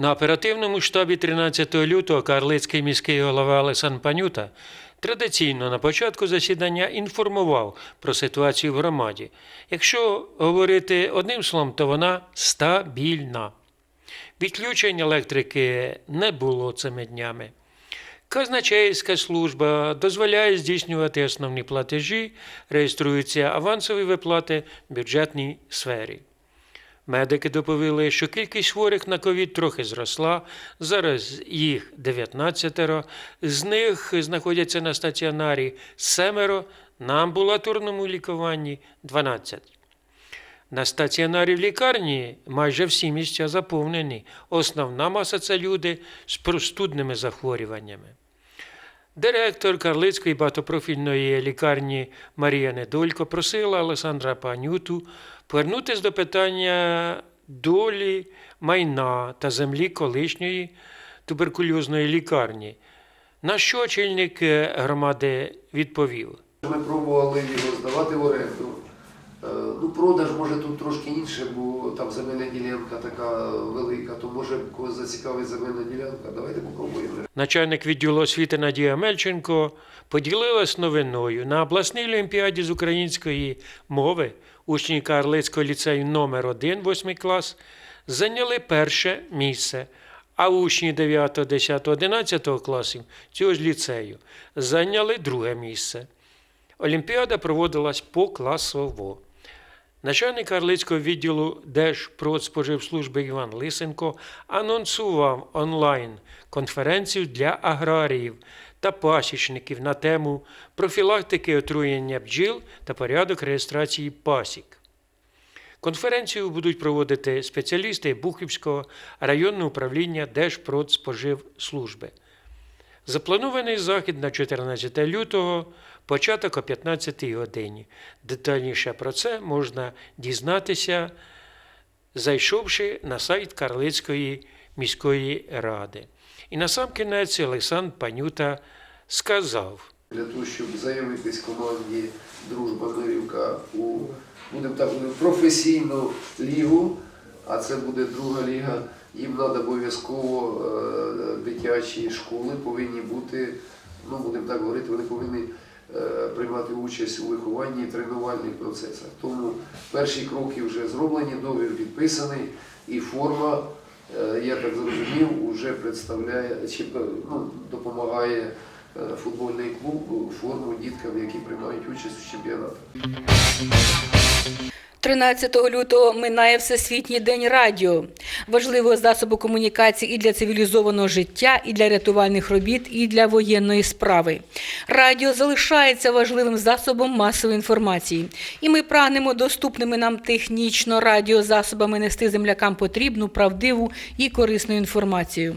На оперативному штабі 13 лютого Карлицький міський голова Олесан Панюта традиційно на початку засідання інформував про ситуацію в громаді. Якщо говорити одним словом, то вона стабільна. Відключень електрики не було цими днями. Казначейська служба дозволяє здійснювати основні платежі, реєструються авансові виплати в бюджетній сфері. Медики доповіли, що кількість хворих на ковід трохи зросла. Зараз їх 19, з них знаходяться на стаціонарі семеро, на амбулаторному лікуванні 12. На стаціонарі в лікарні майже всі місця заповнені. Основна маса це люди з простудними захворюваннями. Директор Карлицької багатопрофільної лікарні Марія Недолько просила Олександра Панюту повернутися до питання долі майна та землі колишньої туберкульозної лікарні. На що очільник громади відповів? Ми пробували його здавати в оренду. Е, Ну, продаж може тут трошки інше, бо там земельна ділянка така велика, то може когось зацікавить земельна ділянка. Давайте попробуємо. Начальник відділу освіти Надія Мельченко поділилась новиною. На обласній олімпіаді з української мови учні Карлицького ліцею номер 1 8 клас, зайняли перше місце, а учні 9, 10, 11 класів цього ж ліцею зайняли друге місце. Олімпіада проводилась покласово. Начальник Карлицького відділу Держпродспоживслужби Іван Лисенко анонсував онлайн конференцію для аграріїв та пасічників на тему профілактики отруєння бджіл та порядок реєстрації пасік. Конференцію будуть проводити спеціалісти Бухівського районного управління Держпродспоживслужби. Запланований захід на 14 лютого, початок о 15 годині. Детальніше про це можна дізнатися, зайшовши на сайт Карлицької міської ради. І на сам кінець Олександр Панюта сказав. Для того, щоб заявитись команді Дружба Мирівка у будемо так професійну лігу, а це буде друга ліга. Їм треба обов'язково е, дитячі школи повинні бути, ну будемо так говорити, вони повинні приймати участь у вихованні і тренувальних процесах. Тому перші кроки вже зроблені, договір підписаний і форма, е, я так зрозумів, вже представляє чи ну, допомагає е, футбольний клуб форму діткам, які приймають участь у чемпіонатах. 13 лютого минає Всесвітній день радіо, важливого засобу комунікації і для цивілізованого життя, і для рятувальних робіт, і для воєнної справи. Радіо залишається важливим засобом масової інформації, і ми прагнемо доступними нам технічно радіозасобами нести землякам потрібну, правдиву і корисну інформацію.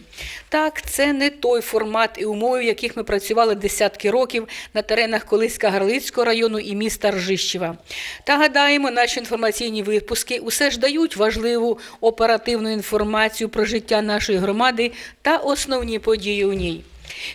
Так, це не той формат і умови, в яких ми працювали десятки років на теренах Колиська Гарлицького району і міста Ржищева. Та гадаємо, наші інформаційні випуски усе ж дають важливу оперативну інформацію про життя нашої громади та основні події у ній.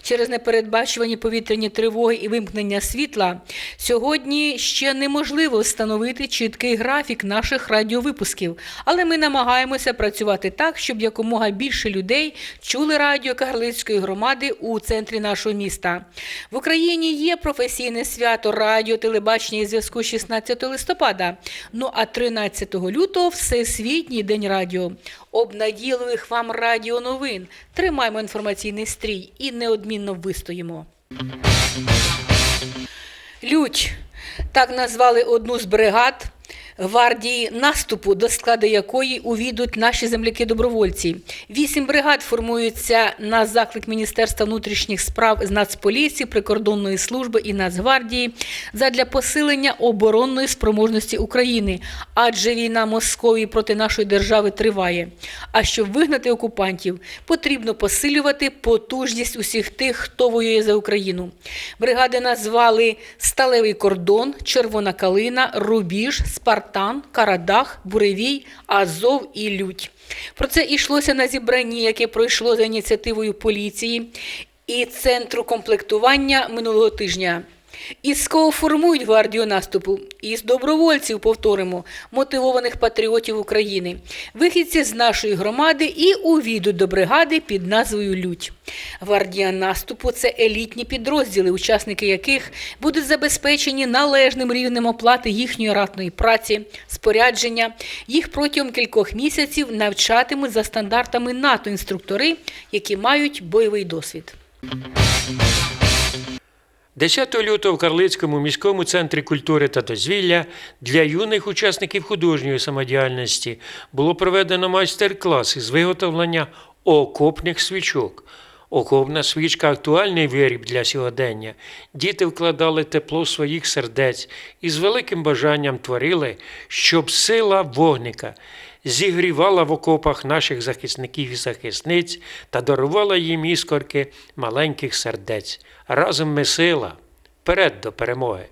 Через непередбачувані повітряні тривоги і вимкнення світла сьогодні ще неможливо встановити чіткий графік наших радіовипусків, але ми намагаємося працювати так, щоб якомога більше людей чули радіо Кагарлицької громади у центрі нашого міста. В Україні є професійне свято радіо, телебачення і зв'язку 16 листопада. Ну а 13 лютого Всесвітній день радіо. Обнадійливих вам радіо новин. Тримаємо інформаційний стрій і неодмінно вистоїмо. Лють так назвали одну з бригад гвардії наступу, до складу якої увійдуть наші земляки-добровольці. Вісім бригад формуються на заклик Міністерства внутрішніх справ з Нацполіції, прикордонної служби і Нацгвардії задля посилення оборонної спроможності України, адже війна Московії проти нашої держави триває. А щоб вигнати окупантів, потрібно посилювати потужність усіх тих, хто воює за Україну. Бригади назвали Сталевий кордон, Червона калина, Рубіж, Спартан, Карадах, Буревій, Азов і Лють. Про це йшлося на зібранні, яке пройшло за ініціативою поліції і центру комплектування минулого тижня. Із кого формують гвардію наступу? Із добровольців, повторимо, мотивованих патріотів України. Вихідці з нашої громади і увійдуть до бригади під назвою Лють. Гвардія наступу це елітні підрозділи, учасники яких будуть забезпечені належним рівнем оплати їхньої ратної праці, спорядження. Їх протягом кількох місяців навчатимуть за стандартами НАТО інструктори, які мають бойовий досвід. 10 лютого в Карлицькому міському центрі культури та дозвілля для юних учасників художньої самодіяльності було проведено майстер-клас із виготовлення окопних свічок. Окопна свічка актуальний виріб для сьогодення. Діти вкладали тепло своїх сердець і з великим бажанням творили, щоб сила вогника зігрівала в окопах наших захисників і захисниць та дарувала їм іскорки маленьких сердець. Разом ми сила. Вперед до перемоги!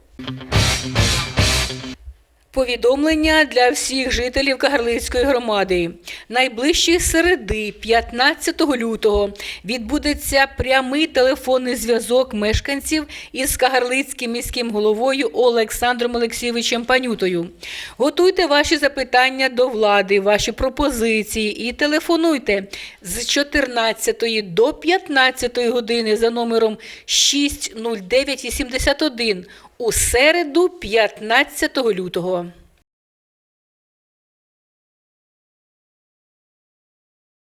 Повідомлення для всіх жителів Кагарлицької громади. Найближчої середи, 15 лютого, відбудеться прямий телефонний зв'язок мешканців із Кагарлицьким міським головою Олександром Олексійовичем Панютою. Готуйте ваші запитання до влади, ваші пропозиції і телефонуйте з 14 до 15 години за номером 60981 у середу 15 лютого.